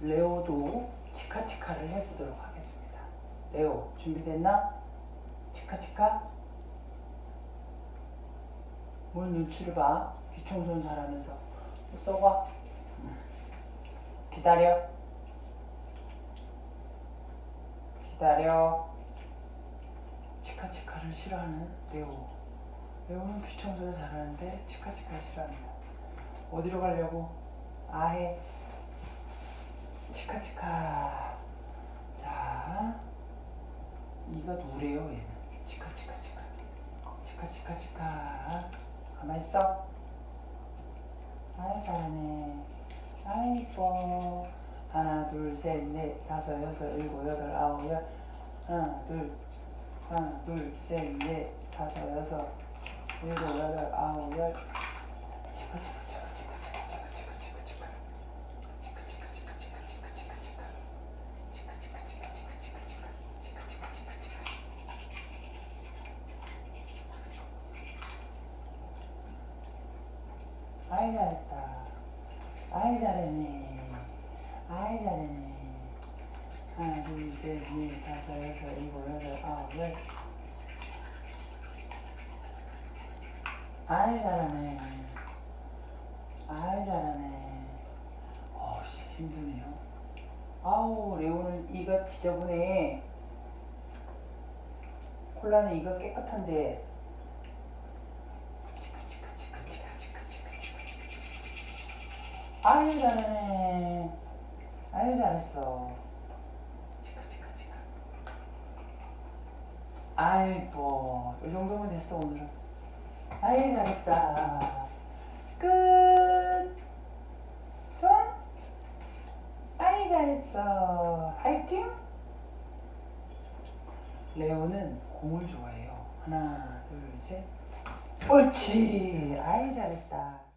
레오도 치카치카를 해보도록 하겠습니다. 레오 준비됐나? 치카치카? 뭘 눈치를 봐? 귀청소는 잘하면서 써봐. 음. 기다려. 기다려. 치카치카를 싫어하는 레오. 레오는 귀청소를 잘하는데 치카치카를 싫어합니다. 어디로 가려고? 아해. 치카치카. 자, 이가 누래요 얘는. 치카치카치카. 치카치카치카. 가만 있어. 아이 잘하네. 아이 이뻐. 하나 둘 셋 넷 다섯 여섯 일곱 여덟 아홉 열. 하나 둘 하나 둘 셋 넷 다섯 여섯 일곱 여덟 아홉 열. 치카 치카 치카 치카 치카 아이 잘했다. 아이 잘했네. 아이 잘했네. 하나, 둘, 셋, 넷, 다섯, 여섯, 일곱, 여덟, 아홉, 열. 아이 잘하네. 아이 잘하네. 어씨 힘드네요. 아우 레오는 이가 지저분해. 콜라는 이가 깨끗한데. 치카 치카 치카 치카 치카 치카 치카. 아유 잘하네. 아유 잘했어. 치카 치카 치카. 아이고 이 정도면 됐어 오늘은. 아이 잘했다. 끝. 손. 아이 잘했어. 화이팅. 레오는 공을 좋아해요. 하나, 둘, 셋. 옳지. 아이 잘했다.